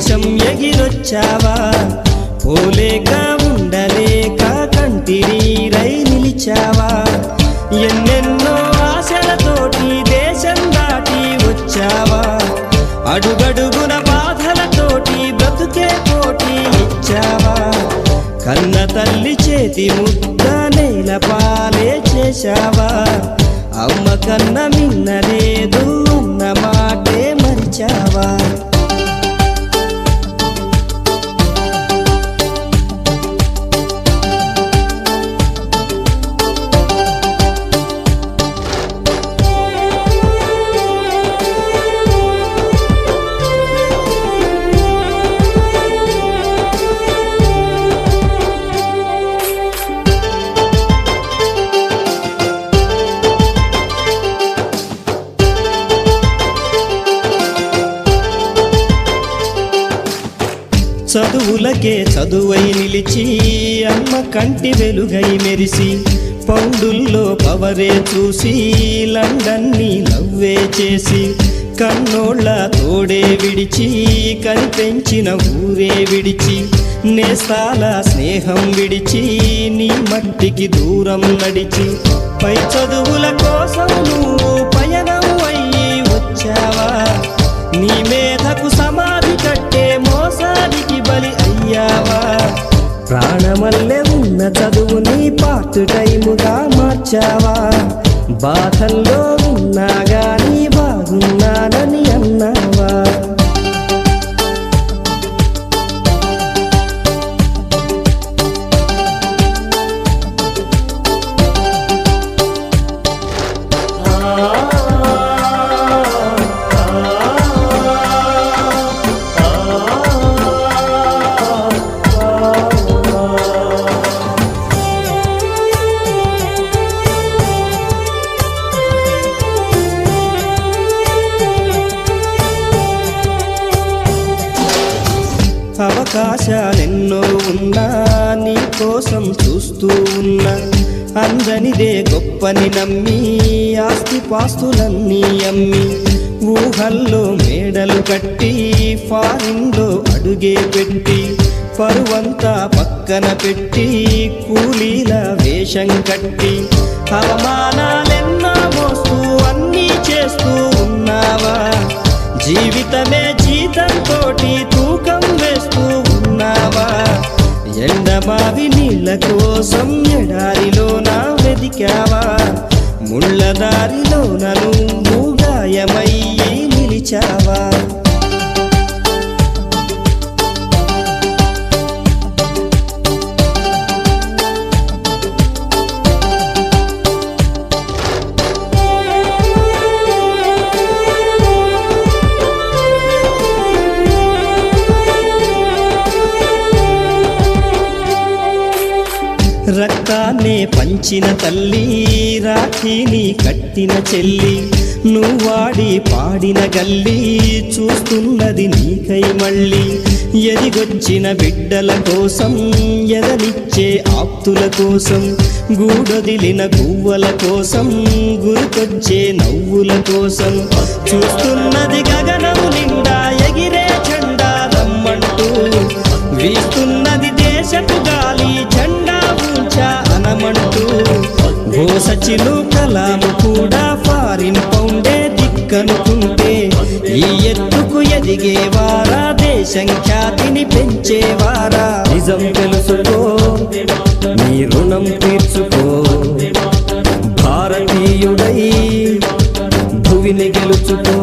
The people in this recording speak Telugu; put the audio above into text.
దేశం ఎగిరొచ్చావా? పోలేక ఉండలేక కంటిరీరై నిలిచావా? ఎన్నెన్నో ఆశలతోటి దేశం దాటి వచ్చావా? అడుగడుగున బాధలతోటి బ్రతుకే పోటీ ఇచ్చావా? కన్న తల్లి చేతి ముద్ద నేల పాలే చేశావా? అమ్మ కన్న మిన్నలేదు అన్న మాటే మరిచావా? చదువులకే చదువై నిలిచి అమ్మ కంటి వెలుగై మెరిసి పౌండుల్లో పవరే చూసి లండన్ని నవ్వే చేసి కన్నోళ్ళ తోడే విడిచి కనిపెంచిన ఊరే విడిచి నేస్తాల స్నేహం విడిచి నీ మట్టికి దూరం నడిచి పై చదువుల కోసం నువ్వు ప్రాణమల్లె ఉన్న చదువుని పార్ట్ టైముగా మార్చావా? బాధల్లో ఉన్నా అవకాశాలెన్నో ఉన్నా నీ కోసం చూస్తూ ఉన్నా. అందనిదే గొప్పని నమ్మి ఆస్తి పాస్తులన్నీ అమ్మి. ఊహల్లో మేడలు కట్టి ఫారిన్లో అడుగే పెట్టి పరువంతా పక్కన పెట్టి కూలీల వేషం కట్టి. అవమానాలెన్నో మోస్తూ అన్నీ చేస్తూ ఉన్నావా? జీవితమే జీతంతోటి బావి నీళ్ళ కోసం ఎడారిలో నా వెదికావా ముళ్ళ దారిలో నువ్వు గాయమయ్యి నిలిచావా? రక్తాన్నే పంచిన తల్లి రాఖీని కట్టిన చెల్లి. నువ్వాడి పాడిన గల్లి చూస్తున్నది నీకై మళ్ళీ. ఎదిగొచ్చిన బిడ్డల కోసం ఎదనిచ్చే ఆప్తుల కోసం గూడొదిలిన గువ్వల కోసం గురికొచ్చే నవ్వుల కోసం. చూస్తున్నది గగనం నిండా ఎగిరే జెండా రమ్మంటూ వీస్తున్నది దేశపు దిక్కుమంటూ ఓ సచిను కలాము కూడా ఫారిన్ పౌండే దిక్కనుకుంటే ఈ ఎత్తుకు ఎదిగేవారా దేశం ఖ్యాతిని పెంచేవారా? నిజం తెలుసుకో నీ రుణం తీర్చుకో. భారతీయుడై భువిని గెలుచుకో.